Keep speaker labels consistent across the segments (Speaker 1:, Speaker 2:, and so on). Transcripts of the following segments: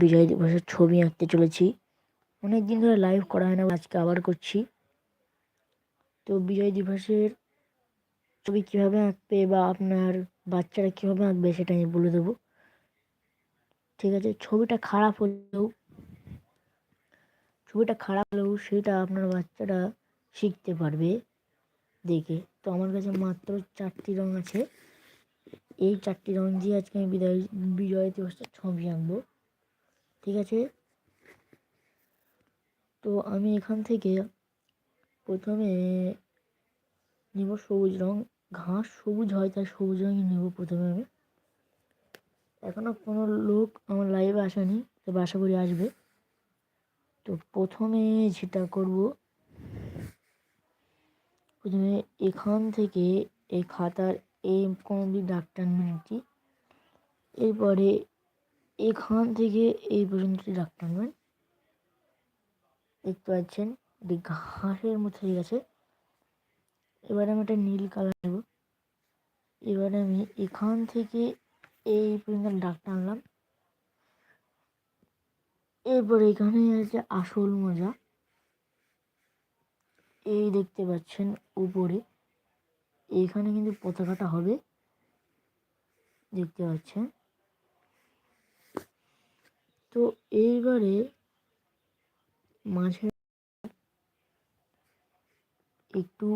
Speaker 1: বিজয় দিবসের ছবি আঁকতে চলেছি। অনেক দিন ধরে লাইভ করা হয় না, আজকে আবার করছি। তো বিজয় দিবসের ছবি কীভাবে আঁকবে বা আপনার বাচ্চারা কীভাবে আঁকবে সেটা আমি বলে দেবো। ঠিক আছে, ছবিটা খারাপ হলেও, ছবিটা খারাপ হলেও সেটা আপনার বাচ্চারা শিখতে পারবে দেখে। তো আমার কাছে মাত্র চারটি রং আছে। এই চারটি রং দিয়ে আজকে আমি বিদায়, বিজয় দিবসের ছবি আঁকবো। ঠিক আছে? তো আমি এখান থেকে প্রথমে নেব সবুজ রং। ঘাস সবুজ হয়, তাই সবুজ রঙই নেব প্রথমে আমি। এখনও কোনো লোক আমার লাইভে আসেনি, তবে আশা করি আসবে। তো প্রথমে যেটা করব, প্রথমে এখান থেকে এই খাতার এই কোনো দিক ডাক্তার মিনিটটি এরপরে এখান থেকে এই পর্যন্ত দাগ টানবেন দেখতে পাচ্ছেন এটি ঘাসের মতো হয়ে গেছে। এবারে আমি একটা নীল কালার নেব। এবারে আমি এখান থেকে এই পর্যন্ত দাগ টানলাম এরপরে এখানে আছে আসল মজা। এই দেখতে পাচ্ছেন উপরে। এখানে কিন্তু পতাকাটা হবে। দেখতে পাচ্ছেন। তো এইবারে মাঝে একটু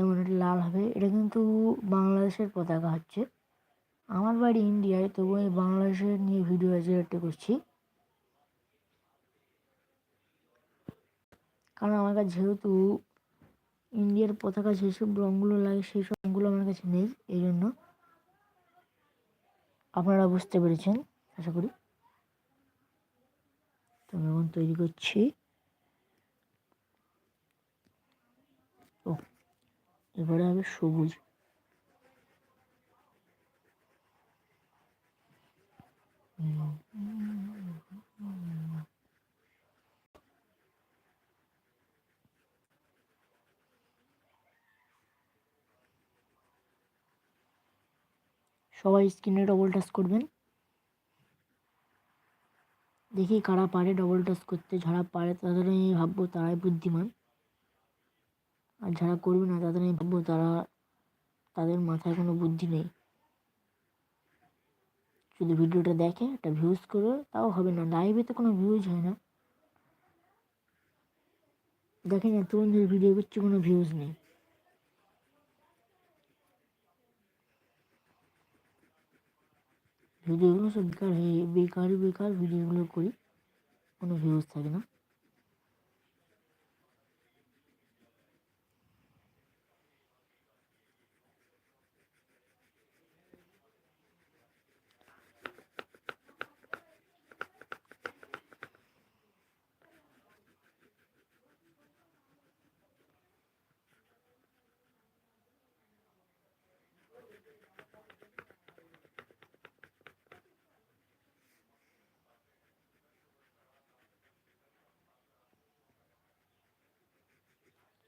Speaker 1: এমন একটা লাল হবে। এটা কিন্তু বাংলাদেশের পতাকা হচ্ছে। আমার বাড়ি ইন্ডিয়ায় তবু আমি বাংলাদেশের নিয়ে ভিডিও আছে একটা করছি। কারণ আমার কাছে যেহেতু ইন্ডিয়ার পতাকা যেসব রঙগুলো লাগে, সেই সব রঙগুলো আমার কাছে নেই। এই জন্য আপনারা বুঝতে পেরেছেন, আশা করি। তৈরি করছি। ও এবারে হবে সবুজ। সবাই স্ক্রিনে ডবল টাচ করবেন। দেখি কারা পারে ডবল টাচ করতে, যারা পারে তাদের আমি ভাববো তারাই বুদ্ধিমান। আর যারা করবে না তাদের আমি ভাববো তারা, তাদের মাথায় কোনো বুদ্ধি নেই। যদি ভিডিওটা দেখে একটা ভিউজ করবে তাও হবে না। লাইভে তো কোনো ভিউজ হয় না। দেখেন ধরে ভিডিও করছে কোনো ভিউজ নেই। ভিডিওগুলো সব বেকার হয়ে বেকার বেকার ভিডিওগুলো করি। কোনো ভিউজ থাকে না।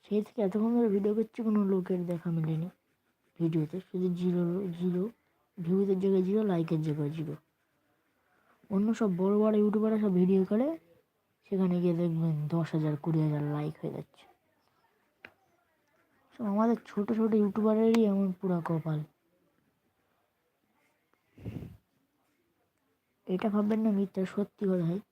Speaker 1: সেই থেকে এতক্ষণ ধরে ভিডিও করছি, কোনো লোকের দেখা মেলেনি। ভিডিওতে শুধু জিরো জিরো ভিউজের জায়গায় জিরো লাইকের জায়গায় জিরো। অন্য সব বড় বড় ইউটিউবাররা সব ভিডিও করে, সেখানে গিয়ে দেখবেন দশ হাজার, কুড়ি হাজার লাইক হয়ে যাচ্ছে। সব আমাদের ছোট ছোট ইউটিউবারেরই এমন পুরা কপাল। এটা ভাববেন না, মিথ্যা সত্যি কথা হয়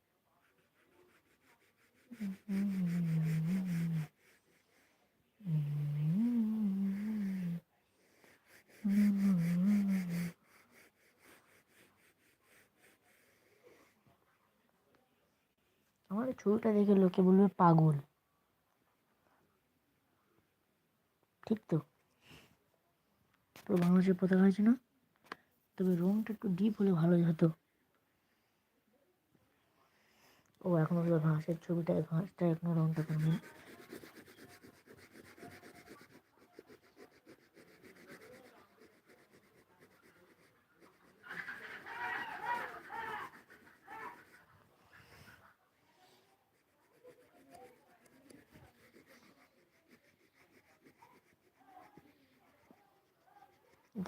Speaker 1: আমার ছবিটা দেখে লোকে বলবে পাগল। ঠিক তো? তো বাংলাদেশের পতাকা হয়েছে না? তবে রংটা একটু ডিপ হলে ভালো হতো। ও, এখনও ঘাসের ছবিটা ঘাসটা এখনও রংটা করেনি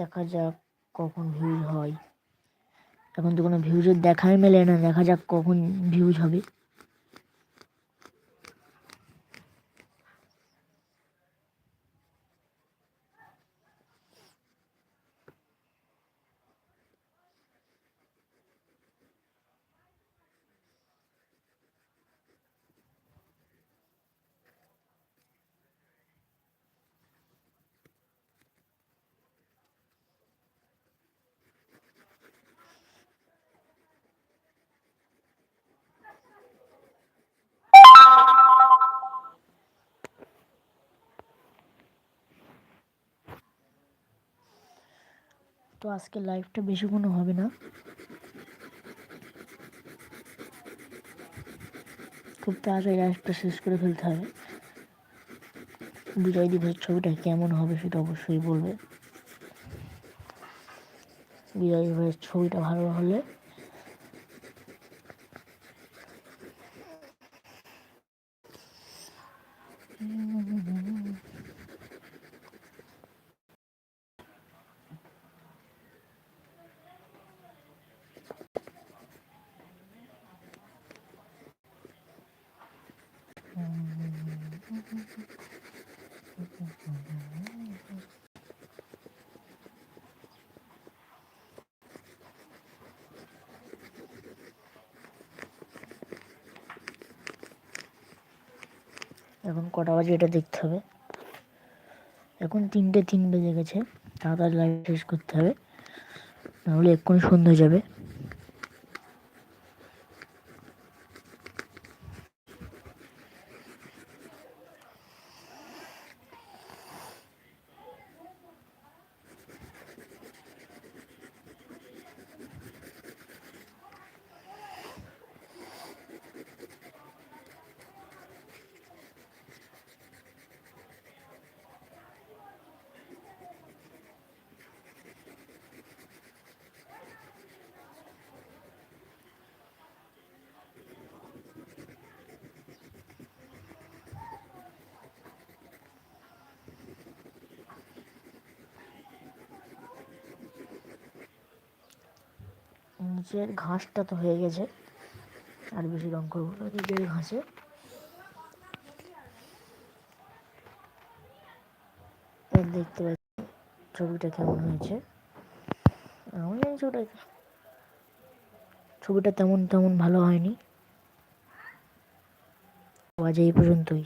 Speaker 1: দেখা যাক কখন ভিউজ হয়। এখন তো কোনো ভিউজের দেখাই মেলে না, দেখা যাক কখন ভিউজ হবে। তো আজকে লাইভটা বেশি কোনো হবে না। খুব তাড়াতাড়ি লাইভটা শেষ করে ফেলতে হবে। বিজয় দিবসের ছবিটা কেমন হবে সেটা অবশ্যই বলবে। বিজয় দিবসের ছবিটা ভালো হলে এখন কটা বাজে এটা দেখতে হবে। এখন তিনটে তিন বেজে গেছে, তাড়াতাড়ি লাইভ শেষ করতে হবে, নাহলে এক্ষুনি সন্ধ্যে যাবে। নিচের ঘাসটা তো হয়ে গেছে, আর বেশি রং করব না নিচের ঘাসে। দেখতে পাচ্ছি, ছবিটা কেমন হয়েছে? আমি জানি ছবিটা ছবিটা তেমন তেমন ভালো হয়নি। আজ এই পর্যন্তই।